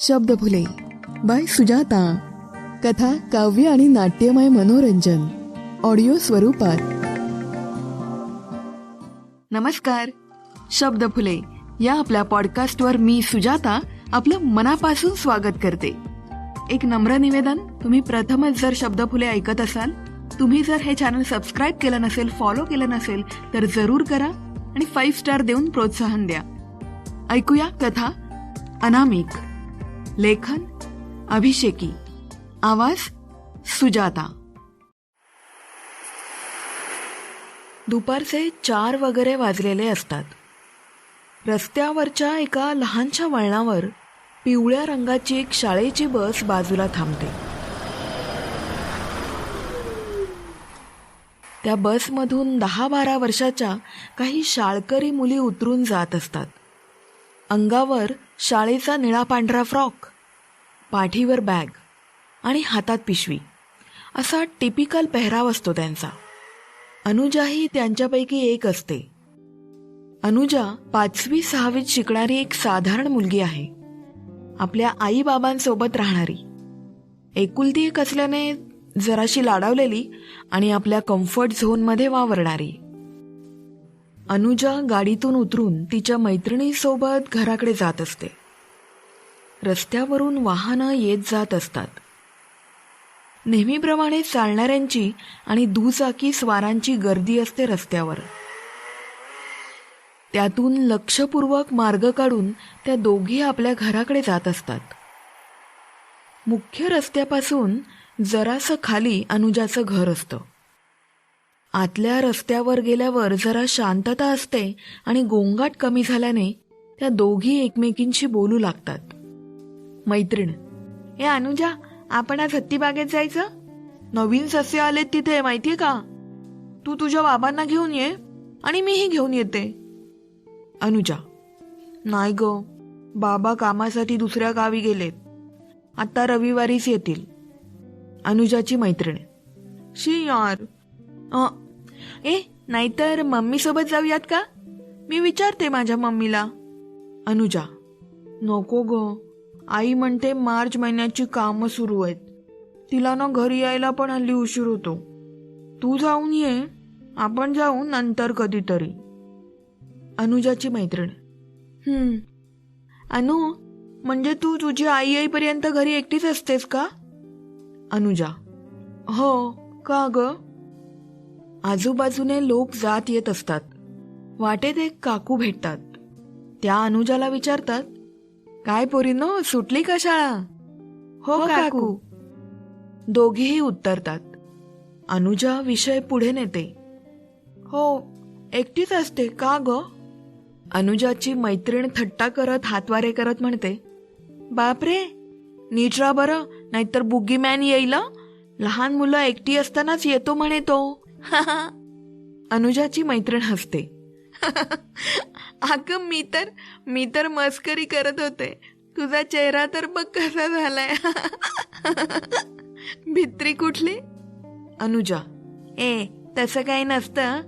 शब्द फुले. बाय सुजाता. कथा काव्य आणि नाट्यमय मनोरंजन. ऑडिओ स्वरूपात. नमस्कार. शब्द फुले. या आपल्या पॉडकास्टवर मी सुजाता आपलं मनापासून स्वागत करते. एक नम्र निवेदन तुम्ही प्रथमच जर शब्द फुले ऐकत असाल तुम्ही जर हे चॅनल सबस्क्राईब केलं नसेल फॉलो केलं नसेल तर जरूर करा आणि फाईव्ह स्टार देऊन प्रोत्साहन द्या. ऐकूया कथा अनामिक. लेखन अभिषेकी आवाज सुजाता। दुपारचे चार वगैरे वाजलेले असतात. रस्त्यावरच्या एका लहानशा वळणावर पिवळ्या रंगाची एक शाळेची बस बाजूला थांबते. त्या बसमधून दहा बारा वर्षाच्या काही शाळकरी मुली उतरून जात असतात. अंगावर शाळेचा निळा पांढरा फ्रॉक पाठीवर बॅग आणि हातात पिशवी असा टिपिकल पेहराव असतो त्यांचा. अनुजाही त्यांच्यापैकी एक असते. अनुजा पाचवी सहावीत शिकणारी एक साधारण मुलगी आहे. आपल्या आई बाबांसोबत राहणारी. एकुलती एक असल्याने जराशी लाडावलेली आणि आपल्या कम्फर्ट झोनमध्ये वावरणारी. अनुजा गाडीतून उतरून तिच्या मैत्रिणीसोबत घराकडे जात असते. रस्त्यावरून वाहनं येत जात असतात. नेहमीप्रमाणे चालणाऱ्यांची आणि दुचाकी स्वारांची गर्दी असते रस्त्यावर. त्यातून लक्षपूर्वक मार्ग काढून त्या दोघी आपल्या घराकडे जात असतात. मुख्य रस्त्यापासून जरासं खाली अनुजाचं घर असतं. आतल्या रस्त्यावर गेल्यावर जरा शांतता असते आणि गोंगाट कमी झाल्याने त्या दोघी एकमेकींशी बोलू लागतात. मैत्रीण. ए अनुजा आपण आज हत्तीबागेत जायचं? नवीन सस्य आलेत तिथे माहितीये का? तू तुझ्या बाबांना घेऊन ये आणि मीही घेऊन येते. अनुजा. नाही ग बाबा कामासाठी दुसऱ्या गावी गेलेत. आता रविवारीच येतील. अनुजाची मैत्रीण. शी यार. अ, ए नाहीतर मम्मी सोबत जाऊयात का? मी विचारते माझ्या मम्मीला. अनुजा. नको ग. आई म्हणते मार्च महिन्याची कामं सुरू आहेत. तिला ना घरी यायला पण हल्ली उशीर होतो. तू जाऊन ये आपण जाऊ नंतर कधीतरी. अनुजाची मैत्रीण. अनु म्हणजे तू तुझी आई येईपर्यंत घरी एकटीच असतेस का? अनुजा. हो का ग? आजूबाजूने लोक जात येत असतात. वाटेत एक काकू भेटतात. त्या अनुजाला विचारतात काय पोरीनो सुटली का शाळा? हो काकू. दोघेही उत्तरतात. अनुजा विषय पुढे नेते. हो एकटीच असते. का ग? अनुजाची मैत्रीण थट्टा करत हातवारे करत म्हणते बापरे नीट राहा बरं नाहीतर बुगी मॅन येईल हं. लहान मुलं एकटी असतानाच येतो म्हणे तो. अनुजाची मैत्रीण हसते. अगं मी तर मी तर मस्करी करत होते. तुझा चेहरा तर बघ कसा झालाय. भित्री कुठली? अनुजा. ए तसं काही नसतं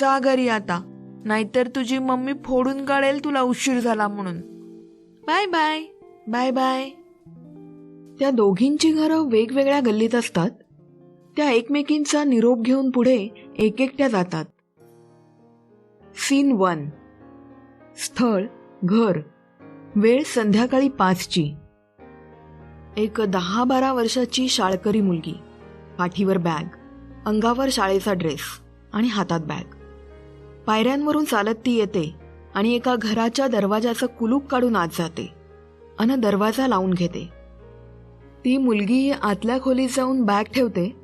जा घरी आता. नाहीतर तुझी मम्मी फोडून काढेल तुला उशीर झाला म्हणून. Bye bye. Bye bye. त्या दोघींची घरं वेगवेगळ्या गल्लीत असतात. त्या एकमेकींचा निरोप घेऊन पुढे एक एकट्या जातात. Scene one. स्थळ घर. वेळ संध्याकाळी पाचची. एक दहा बारा वर्षाची शाळकरी मुलगी. पाठीवर बॅग. अंगावर शाळेचा ड्रेस आणि हातात बॅग. पायऱ्यांवरून चालत ती येते आणि एका घराच्या दरवाजाचं कुलूप काढून आत जाते अन दरवाजा लावून घेते. ती मुलगी आतल्या खोलीत जाऊन बॅग ठेवते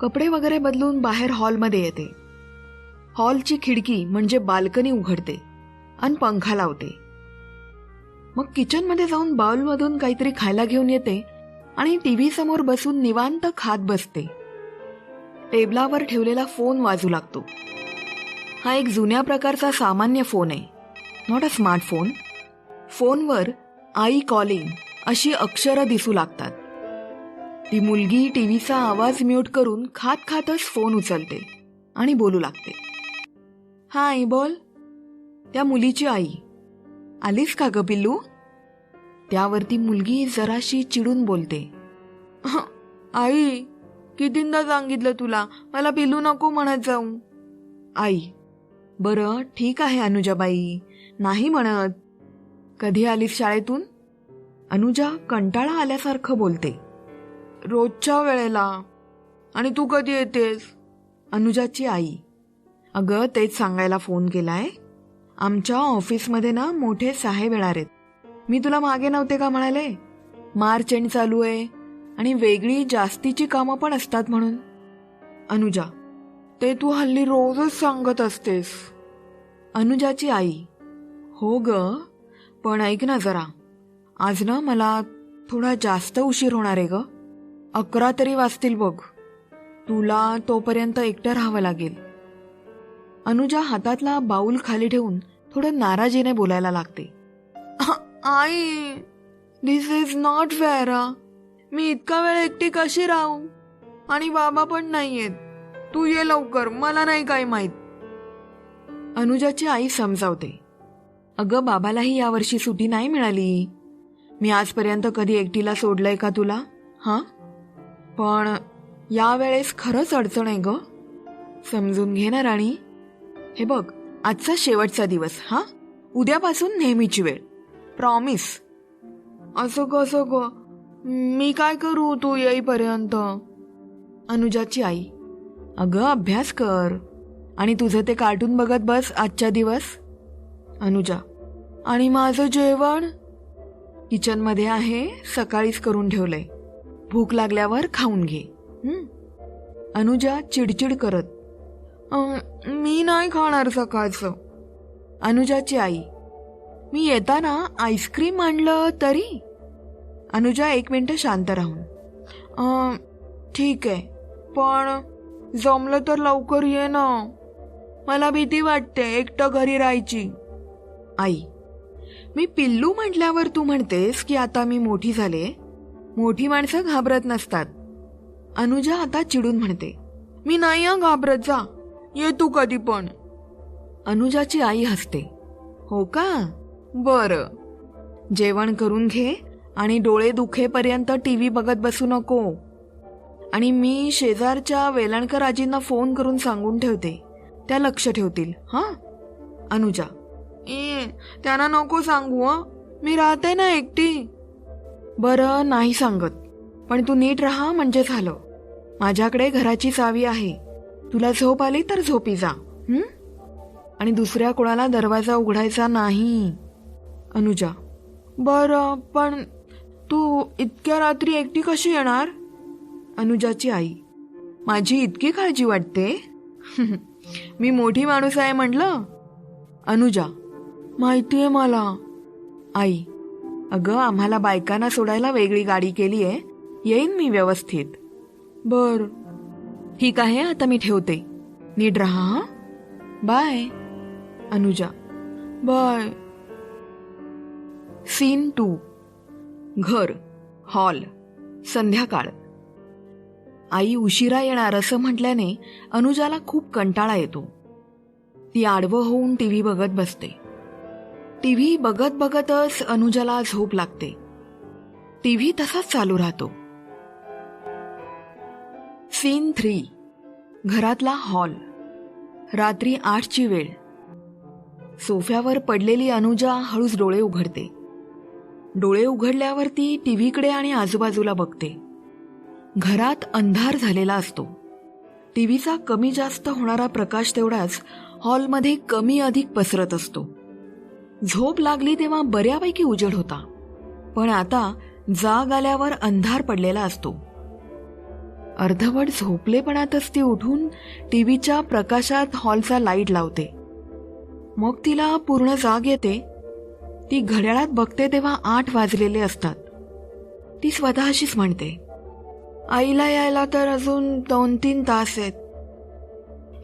कपडे वगैरे बदलून बाहेर हॉलमध्ये येते. हॉलची खिडकी म्हणजे बाल्कनी उघडते आणि पंखा लावते. मग किचनमध्ये जाऊन बाउलमधून काहीतरी खायला घेऊन येते आणि टी व्ही समोर बसून निवांत खात बसते. टेबलावर ठेवलेला फोन वाजू लागतो. हा एक जुन्या प्रकारचा सामान्य फोन आहे. Not a smartphone. फोनवर आई कॉलिंग अशी अक्षरं दिसू लागतात. ती मुलगी टीव्हीचा आवाज म्यूट करून खात खातच फोन उचलते आणि बोलू लागते. हा आई बोल. त्या मुलीची आई. आलीस का ग पिल्लू? त्यावरती मुलगी जराशी चिडून बोलते. आई कितींदा सांगितलं तुला? मला पिलू नको म्हणत जाऊ. आई. बरं ठीक आहे अनुजाबाई. नाही म्हणत. कधी आलीस शाळेतून? अनुजा कंटाळा आल्यासारखं बोलते. रोजच्या वेळेला. आणि तू कधी येतेस? अनुजाची आई. अगं तेच सांगायला फोन केलाय. आमच्या ऑफिसमध्ये ना मोठे साहेब येणार आहेत. मी तुला मागे नव्हते का म्हणाले? मार्च एंड चालू आहे आणि वेगळी जास्तीची कामं पण असतात म्हणून. अनुजा ते तू हल्ली रोजच सांगत असतेस. अनुजाची आई. हो ग पण ऐक ना जरा. आज ना मला थोडा जास्त उशीर होणार आहे ग. अकरा तरी वाजतील बघ. तुला तोपर्यंत एकटं राहावं लागेल. अनुजा हातातला बाऊल खाली ठेवून थोडं नाराजीने बोलायला लागते. आई दिस इज नॉट फेअर मी इतका वेळ एकटी कशी राहू? आणि बाबा पण नाहीयेत. तू ये लवकर मला नाही काय माहीत. अनुजाची आई समजावते. अगं बाबालाही यावर्षी सुटी नाही मिळाली. मी आजपर्यंत कधी एकटीला सोडलंय का तुला? हां? पण यावेळेस खरंच अडचण आहे ग. समजून घे ना राणी. हे बघ आजचा शेवटचा दिवस हा? उद्यापासून नेहमीची वेळ. प्रॉमिस असं कसं ग. मी काय करू तू येईपर्यंत? अनुजाची आई. अगं अभ्यास कर. आणि तुझं ते कार्टून बघत बस आजच्या दिवस. अनुजा. आणि माझं जेवण? किचनमध्ये आहे सकाळीच करून ठेवलंय. भूक लागल्यावर खाऊन घे. अनुजा चिडचिड करत. मी नाही खाणार सकाळचं. अनुजाची आई. मी येताना आईस्क्रीम आणलं तरी? अनुजा एक मिनटं शांत राहून. ठीक. आहे पण जमलं तर लवकर ये ना. मला भीती वाटते एकटं घरी राहायची. आई. मी पिल्लू म्हटल्यावर तू म्हणतेस की आता मी मोठी झाले? मोठी माणसं घाबरत नसतात. अनुजा आता चिडून म्हणते. मी नाही घाबरत जा. ये तू कधी पण. अनुजाची आई हसते. हो का? बर. जेवण करून घे आणि डोळे दुखेपर्यंत टीव्ही बघत बसू नको. आणि मी शेजारच्या वेलणकर आजींना फोन करून सांगून ठेवते. त्या लक्ष ठेवतील हा? अनुजा. ए त्यांना नको सांगू हं. मी राहते ना एकटी. बरं नाही सांगत. पण तू नीट राहा म्हणजे झालं. माझ्याकडे घराची चावी आहे. तुला झोप आली तर झोपी जा. हं? आणि दुसऱ्या कोणाला दरवाजा उघडायचा नाही. अनुजा. बरं पण तू इतक्या रात्री एकटी कशी येणार? अनुजाची आई. माझी इतकी काळजी वाटते? मी मोठी माणूस आहे म्हटलं? अनुजा. माहितीये मला. आई. अगं आम्हाला बायकांना सोडायला वेगळी गाडी केली आहे येईन मी व्यवस्थित. बर. ठीक आहे आता मी ठेवते. नीट राहा bye Anuja. Bye. Scene two. घर हॉल संध्याकाळ. आई उशिरा येणार असं म्हटल्याने अनुजाला खूप कंटाळा येतो. ती आडवं होऊन टी व्ही बघत बसते. टी व्ही बघत बघतच अनुजाला झोप लागते. टी व्ही तसाच चालू राहतो. Scene three. घरातला हॉल. रात्री आठची वेळ. सोफ्यावर पडलेली अनुजा हळूच डोळे उघडते. डोळे उघडल्यावर ती टीव्हीकडे आणि आजूबाजूला बघते. घरात अंधार झालेला असतो. टीव्हीचा कमी जास्त होणारा प्रकाश तेवढाच हॉलमध्ये कमी अधिक पसरत असतो. झोप लागली तेव्हा बऱ्यापैकी उजेड होता. पण आता जाग आल्यावर अंधार पडलेला असतो. अर्धवट झोपलेपणातच ती उठून टीव्हीच्या प्रकाशात हॉलचा लाइट लावते. मग तिला पूर्ण जाग येते. ती घड्याळात बघते तेव्हा आठ वाजलेले असतात. ती स्वतःशीच म्हणते आईला यायला तर अजून दोन तीन तास आहेत.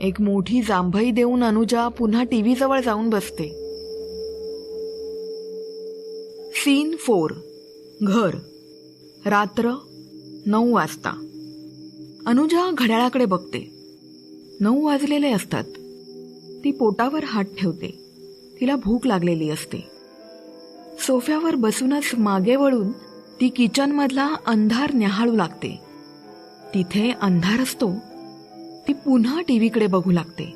एक मोठी जांभई देऊन अनुजा पुन्हा टीव्ही जवळ जाऊन बसते. Scene four. घर. रात्र नऊ वाजता. अनुजा घड्याळाकडे बघते. नऊ वाजलेले असतात. ती पोटावर हात ठेवते. तिला भूक लागलेली असते. सोफ्यावर बसूनच मागे वळून ती किचनमधला अंधार न्याहाळू लागते. तिथे अंधार असतो. ती पुन्हा टीव्हीकडे बघू लागते.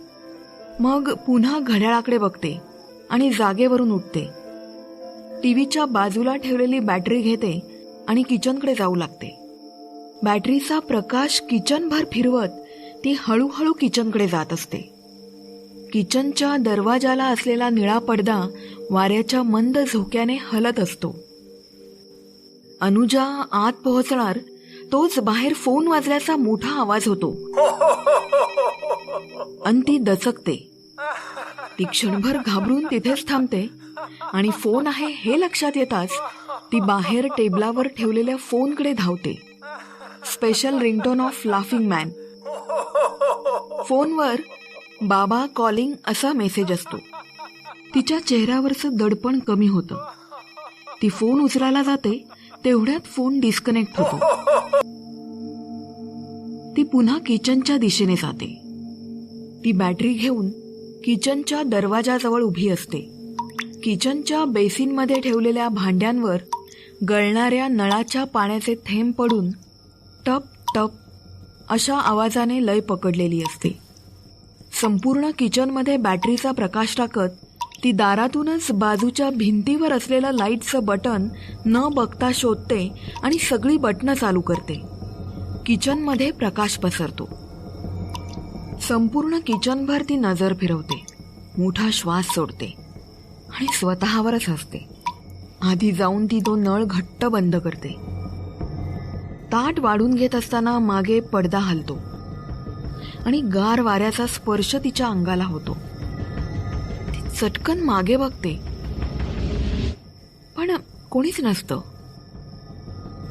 मग पुन्हा घड्याळाकडे बघते आणि जागेवरून उठते. टीव्हीच्या बाजूला ठेवलेली बॅटरी घेते आणि किचनकडे जाऊ लागते. बॅटरीचा प्रकाश किचनभर फिरवत ती हळूहळू किचनकडे जात असते. किचनच्या दरवाजाला असलेला निळा पडदा वाऱ्याच्या मंद झोक्याने हलत असतो. अनुजा आत पोहोचणार तोच बाहेर फोन वाजल्याचा मोठा आवाज होतो. अन ती दचकते. ती क्षणभर घाबरून तिथेच थांबते. आणि फोन आहे हे लक्षात येताच ती बाहेर टेबलावर ठेवलेल्या फोनकडे धावते. Special ringtone of laughing man. फोनवर बाबा कॉलिंग असा मेसेज असतो. तिच्या चेहऱ्यावरचं दडपण कमी होतं. ती फोन उचलायला जाते तेवढ्यात फोन डिस्कनेक्ट होतो. ती पुन्हा किचनच्या दिशेने जाते. ती बॅटरी घेऊन किचनच्या दरवाजाजवळ उभी असते. किचनच्या बेसिनमध्ये ठेवलेल्या भांड्यांवर गळणाऱ्या नळाच्या पाण्याचे थेंब पडून टप टप अशा आवाजाने लय पकडलेली असते. संपूर्ण किचनमध्ये बॅटरीचा प्रकाश टाकत ती दारातूनच बाजूच्या भिंतीवर असलेलं लाईटचं बटन न बघता शोधते आणि सगळी बटणं चालू करते. किचनमध्ये प्रकाश पसरतो. संपूर्ण किचनभर ती नजर फिरवते. मोठा श्वास सोडते. आणि स्वतःवरच हसते. आधी जाऊन ती तो नळ घट्ट बंद करते. ताट वाढून घेत असताना मागे पडदा हलतो. आणि गार वाऱ्याचा स्पर्श तिच्या अंगाला होतो. ती चटकन मागे बघते. पण कोणीच नसतं.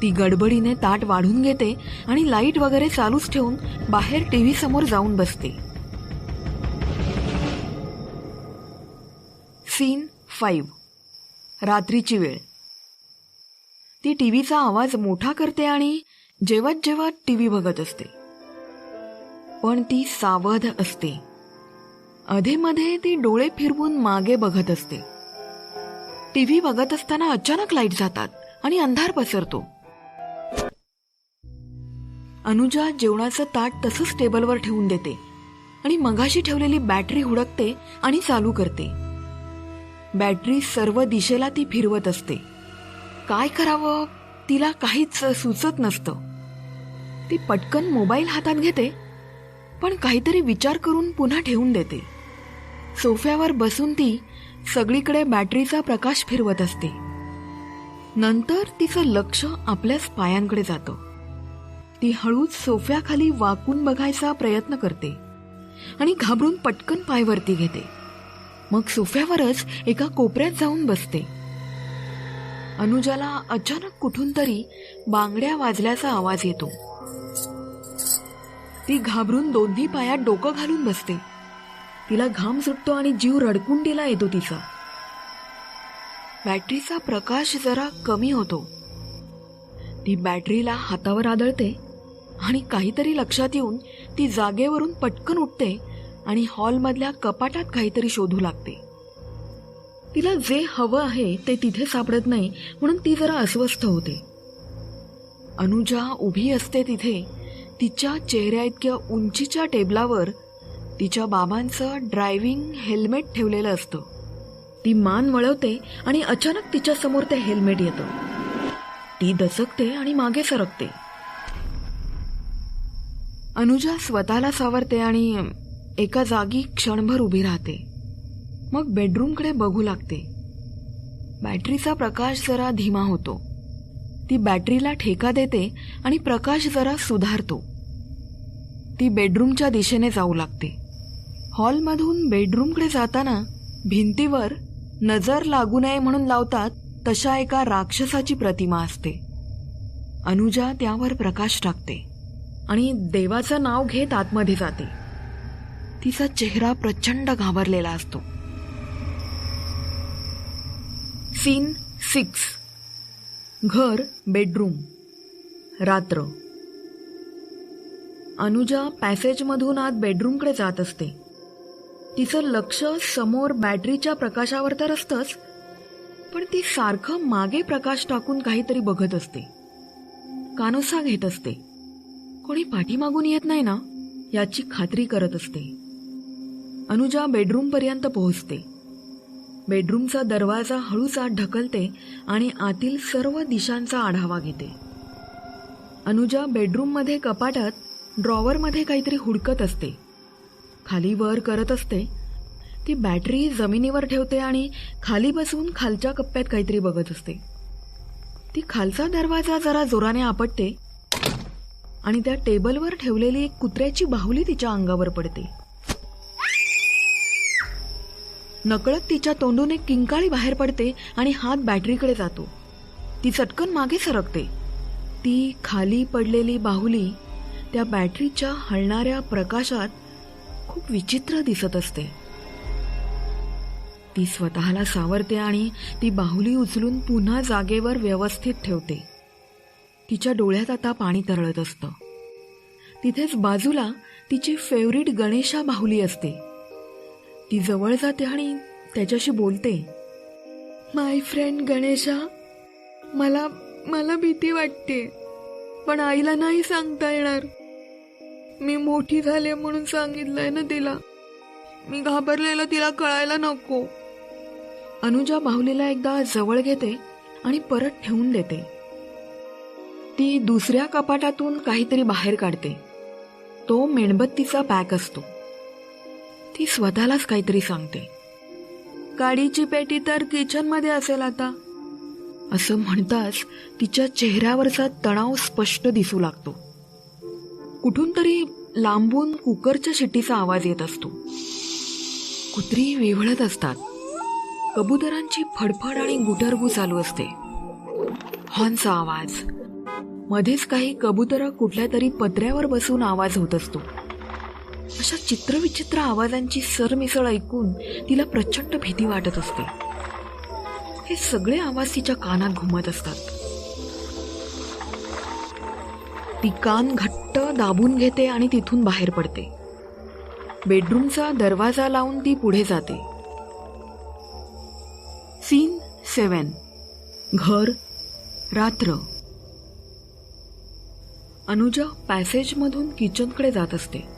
ती गडबडीने ताट वाढून घेते आणि लाइट वगैरे चालूच ठेवून बाहेर टीव्ही समोर जाऊन बसते. Scene five. रात्रीची वेळ. ती टीव्हीचा आवाज मोठा करते आणि जेवत जेवत टीव्ही बघत असते. पण ती सावध असते. अधेमध्ये ती डोळे फिरवून मागे बघत असते. टीव्ही बघत असताना अचानक लाइट जातात आणि अंधार पसरतो. अनुजा जेवणाचं ताट तसंच टेबलवर ठेवून देते आणि मगाशी ठेवलेली बॅटरी हुडकते आणि चालू करते. बॅटरी सर्व दिशेला ती फिरवत असते. काय करावं? तिला काहीच सुचत नसतं. ती पटकन मोबाईल हातात घेते पण काहीतरी विचार करून पुन्हा ठेवून देते. सोफ्यावर बसून ती सगळीकडे बॅटरीचा प्रकाश फिरवत असते. नंतर तिचं लक्ष आपल्याच पायांकडे जातं. ती हळूच सोफ्याखाली वाकून बघायचा प्रयत्न करते आणि घाबरून पटकन पायवरती घेते. मग सोफ्यावरच एका कोपऱ्यात जाऊन बसते. अनुजाला अचानक कुठून तरी बांगड्या वाजल्याचा आवाज येतो. ती घाबरून दोन्ही पायात डोकं घालून बसते. तिला घाम सुटतो आणि जीव रडकुंडीला येतो तिचा. बॅटरीचा प्रकाश जरा कमी होतो. ती बॅटरीला हातावर आदळते आणि काहीतरी लक्षात येऊन ती जागेवरून पटकन उठते आणि हॉलमधल्या कपाटात काहीतरी शोधू लागते. तिला जे हवं आहे ते तिथे सापडत नाही म्हणून ती जरा अस्वस्थ होते. अनुजा उभी असते तिथे. तिच्या चेहऱ्या इतक्या उंचीच्या टेबलावर तिच्या बाबांचं ड्रायव्हिंग हेल्मेट ठेवलेलं असतं. ती मान वळवते आणि अचानक तिच्या समोर ते हेल्मेट येतं. ती दचकते आणि मागे सरकते. अनुजा स्वतःला सावरते आणि एका जागी क्षणभर उभी राहते. मग बेडरूमकडे बघू लागते. बॅटरीचा प्रकाश जरा धीमा होतो. ती बॅटरीला ठेका देते आणि प्रकाश जरा सुधारतो. ती बेडरूमच्या दिशेने जाऊ लागते. हॉलमधून बेडरूमकडे जाताना भिंतीवर नजर लागू नये म्हणून लावतात तशा एका राक्षसाची प्रतिमा असते. अनुजा त्यावर प्रकाश टाकते आणि देवाचं नाव घेत आतमध्ये जाते. तिचा चेहरा प्रचंड घाबरलेला असतो. Scene six. घर बेडरूम रात्र. अनुजा पॅसेजमधून आत बेडरूमकडे जात असते. तिचं लक्ष समोर बॅटरीच्या प्रकाशावर तर असतंच पण ती सारखं मागे प्रकाश टाकून काहीतरी बघत असते. कानोसा घेत असते. कोणी पाठीमागून येत नाही ना याची खात्री करत असते. अनुजा बेडरूम पर्यंत पोहोचते. बेडरूमचा दरवाजा हळूच आत ढकलते आणि आतील सर्व दिशांचा आढावा घेते. अनुजा बेडरूममध्ये कपाटात ड्रॉवरमध्ये काहीतरी हुडकत असते. खाली वर करत असते. ती बॅटरी जमिनीवर ठेवते आणि खाली बसून खालच्या कप्प्यात काहीतरी बघत असते. ती खालचा दरवाजा जरा जोराने आपटते आणि त्या टेबलवर ठेवलेली एक कुत्र्याची बाहुली तिच्या अंगावर पडते. नकळत तिच्या तोंडून एक किंकाळी बाहेर पडते आणि हात बॅटरीकडे जातो. ती चटकन मागे सरकते. ती खाली पडलेली बाहुली त्या बॅटरीच्या हलणाऱ्या प्रकाशात खूप विचित्र दिसत असते. ती स्वतःला सावरते आणि ती बाहुली उचलून पुन्हा जागेवर व्यवस्थित ठेवते. तिच्या डोळ्यात आता पाणी तरळत असतं. तिथेच बाजूला तिची फेवरेट गणेशा बाहुली असते. ती जवळ जाते आणि त्याच्याशी बोलते. माय फ्रेंड गणेशा मला मला भीती वाटते पण आईला नाही सांगता येणार. मी मोठी झाले म्हणून सांगितलंय ना तिला. मी घाबरलेलं तिला कळायला नको. अनुजा बाहुलीला एकदा जवळ घेते आणि परत ठेवून देते. ती दुसऱ्या कपाटातून काहीतरी बाहेर काढते. तो मेणबत्तीचा पॅक असतो. ती स्वतःलाच काहीतरी सांगते. गाडीची पेटी तर किचनमध्ये असेल आता. असं म्हणताच तिच्या चेहऱ्यावरचा तणाव स्पष्ट दिसू लागतो. कुठून तरी लांबून कुकरच्या शिट्टीचा आवाज येत असतो. कुत्री विव्हळत असतात. कबुतरांची फडफड आणि गुटरगू चालू असते. हॉर्नचा आवाज. मध्येच काही कबुतर कुठल्या तरी पत्र्यावर बसून आवाज होत असतो. अशा चित्रविचित्र आवाजांची सरमिसळ ऐकून तिला प्रचंड भीती वाटत असते. हे सगळे आवाज तिच्या कानात घुमत असतात. ती कान घट्ट दाबून घेते आणि तिथून बाहेर पडते. बेडरूमचा दरवाजा लावून ती पुढे जाते. सीन सेवन घर रात्र. अनुजा पॅसेजमधून किचनकडे जात असते.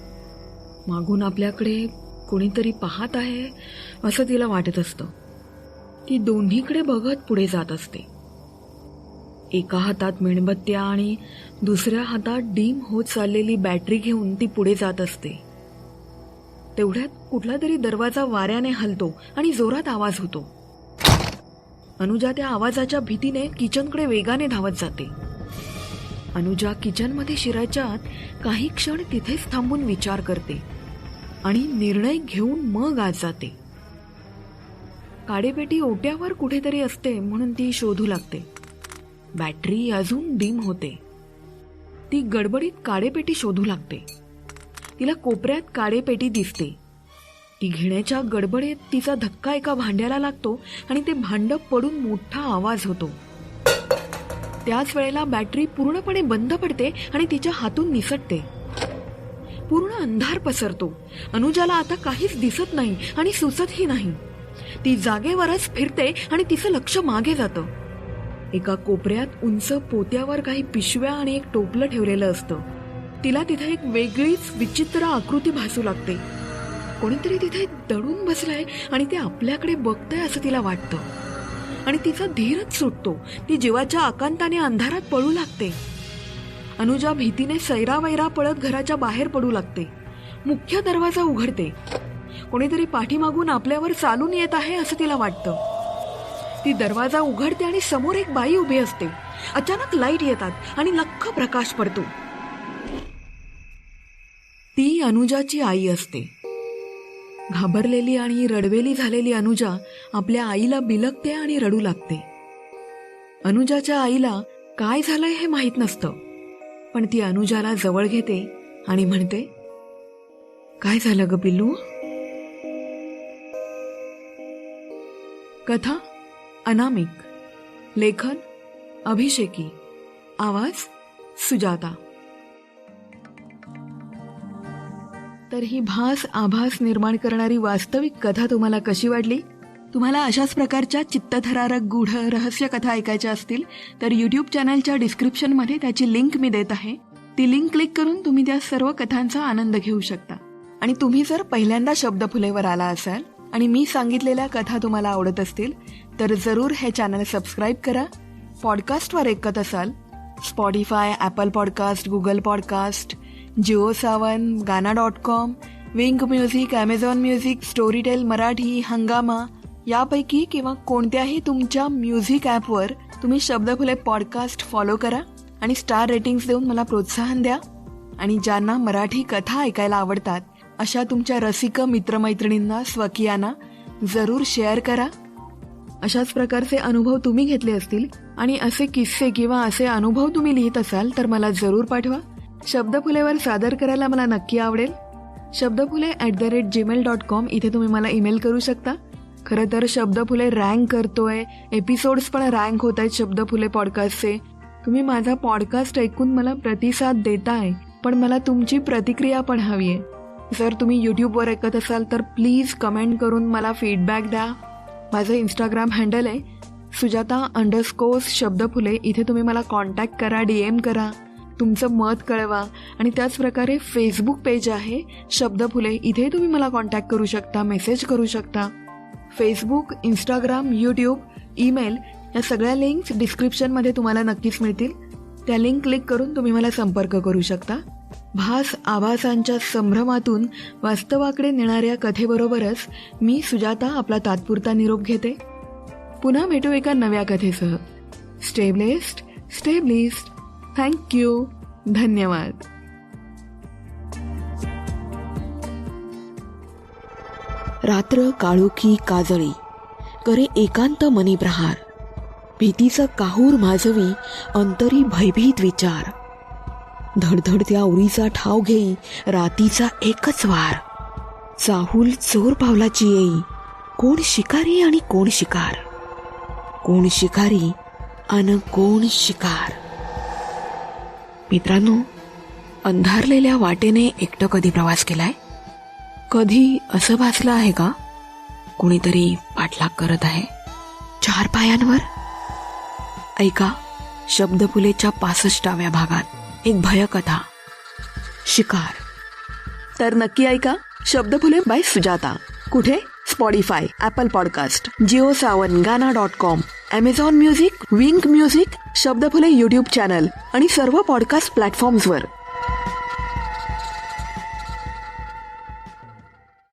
मागून आपल्याकडे कोणीतरी पाहत आहे असं तिला वाटत असतं. ती दोन्हीकडे बघत पुढे जात असते. एका हातात मेणबत्त्या आणि दुसऱ्या हातात डीम होत चाललेली बॅटरी घेऊन ती पुढे जात असते. तेवढ्यात कुठला तरी दरवाजा वाऱ्याने हलतो आणि जोरात आवाज होतो. अनुजा त्या आवाजाच्या भीतीने किचनकडे वेगाने धावत जाते. अनुजा किचनमध्ये शिरायच्या आत काही क्षण तिथेच थांबून विचार करते आणि निर्णय घेऊन मग आज जाते. काडेपेटी ओट्यावर कुठेतरी असते म्हणून ती शोधू लागते. बॅटरी अजून डिम होते. ती गडबडीत काडेपेटी शोधू लागते. तिला कोपऱ्यात काडेपेटी दिसते. ती घेण्याच्या गडबडीत तिचा धक्का एका भांड्याला लागतो आणि ते भांड पडून मोठा आवाज होतो. त्याच वेळेला बॅटरी पूर्णपणे बंद पडते आणि तिच्या हातून निसटते. पूर्ण अंधार पसरतो. अनुजाला आता काहीच दिसत नाही आणि सुचतही नाही. ती जागेवरच फिरते आणि तिचं लक्ष मागे जातं. एका कोपऱ्यात उंच पोत्यावर काही पिशव्या आणि एक टोपलं ठेवलेलं असतं. तिला तिथे एक वेगळीच विचित्र आकृती भासू लागते. कोणीतरी तिथे दडून बसलाय आणि ते आपल्याकडे बघतंय असं तिला वाटतं. आणि तिचा धीरच सुटतो. ती जीवाच्या आकांताने अंधारात पळू लागते. अनुजा भीतीने सैरावैरा पळत घराच्या बाहेर पडू लागते. मुख्य दरवाजा उघडते. कोणीतरी पाठीमागून आपल्यावर चालून येत आहे असं तिला वाटतं. ती दरवाजा उघडते आणि समोर एक बाई उभी असते. अचानक लाइट येतात आणि लख्ख प्रकाश पडतो. ती अनुजाची आई असते. घाबरलेली आणि रडवेली झालेली अनुजा आपल्या आईला बिलकते आणि रडू लागते. अनुजाच्या आईला काय झालंय हे माहीत नसतं. पण ती अनुजाला जवळ घेते आणि म्हणते काय झालं ग पिल्लू? कथा अनामिक लेखन अभिषेकी आवाज सुजाता. तर ही भास आभास निर्माण करणारी वास्तविक कथा तुम्हाला कशी वाटली? तुम्हाला अशाच प्रकारच्या चित्तथरारक गूढ रहस्य कथा ऐकायच्या असतील तर यूट्यूब चॅनलच्या डिस्क्रिप्शनमध्ये त्याची लिंक मी देत आहे. ती लिंक क्लिक करून तुम्ही त्या सर्व कथांचा आनंद घेऊ शकता. आणि तुम्ही जर पहिल्यांदा शब्दफुलेवर आला असाल आणि मी सांगितलेल्या कथा तुम्हाला आवडत असतील तर जरूर हे चॅनल सबस्क्राईब करा. पॉडकास्टवर ऐकत असाल Spotify Apple podcast Google podcast Jio Saavn Gaana dot com Wink music Amazon music Storytel Marathi Hungama यापैकी किंवा कोणत्याही तुमच्या म्युझिक ॲपवर तुम्ही शब्दफुले पॉडकास्ट फॉलो करा आणि स्टार रेटिंग्स देऊन मला प्रोत्साहन द्या. आणि ज्यांना मराठी कथा ऐकायला आवडतात अशा तुमच्या रसिक मित्रमैत्रिणींना स्वकीयांना जरूर शेअर करा. अशाच प्रकारचे अनुभव तुम्ही घेतले असतील आणि असे किस्से किंवा असे अनुभव तुम्ही लिहित असाल तर मला जरूर पाठवा. शब्दफुलेवर सादर करायला मला नक्की आवडेल. Shabdaphule at the rate Gmail dot com इथे तुम्ही मला ईमेल करू शकता. खरं तर शब्दफुले रँक करतोय. एपिसोड्स पण रँक होत आहेत शब्दफुले पॉडकास्टचे तुम्ही माझा पॉडकास्ट ऐकून मला प्रतिसाद देताय पण मला तुमची प्रतिक्रिया पण हवी आहे. जर तुम्ही यूट्यूबवर ऐकत असाल तर प्लीज कमेंट करून मला फीडबॅक द्या. माझं इंस्टाग्राम हँडल आहे. सुजाता अंडरस्कोर्स शब्दफुले इथे तुम्ही मला कॉन्टॅक्ट करा डी एम करा. तुमचं मत कळवा. आणि त्याचप्रकारे फेसबुक पेज आहे. शब्दफुले इथे तुम्ही मला कॉन्टॅक्ट करू शकता मेसेज करू शकता. फेसबुक इंस्टाग्राम यूट्यूब ईमेल या सगळ्या लिंक्स डिस्क्रिप्शनमध्ये तुम्हाला नक्कीच मिळतील. त्या लिंक क्लिक करून तुम्ही मला संपर्क करू शकता. भास आभासांच्या संभ्रमातून वास्तवाकडे नेणाऱ्या कथेबरोबरच मी सुजाता आपला तात्पुरता निरोप घेते. पुन्हा भेटू एका नव्या कथेसह. स्टेबलिस्ट थँक्यू धन्यवाद. रात्र काळोखी काजळी करे एकांत मनी प्रहार भीतीचा काहूर माजवी अंतरी भयभीत विचार. धडधडत्या उरीचा ठाव घेई रातीचा एकच वार. चाहूल चोर पावलाची येई कोण शिकारी आणि कोण शिकार? कोण शिकारी आणि कोण शिकार? मित्रांनो अंधारलेल्या वाटेने एकटं कधी प्रवास केलाय? कधी असं भासलं आहे का? कुणीतरी पाठलाग करत आहे. चार पायांवर? ऐका शब्दफुलेच्या पासष्टाव्या भागात एक भयकथा. शिकार. तर नक्की ऐका शब्दफुले बाय सुजाता. कुठे? Spotify Apple podcast Jio Saavn Gaana dot com Amazon music Wink music Shabdaphule YouTube channel आणि सर्व पॉडकास्ट प्लॅटफॉर्म्सवर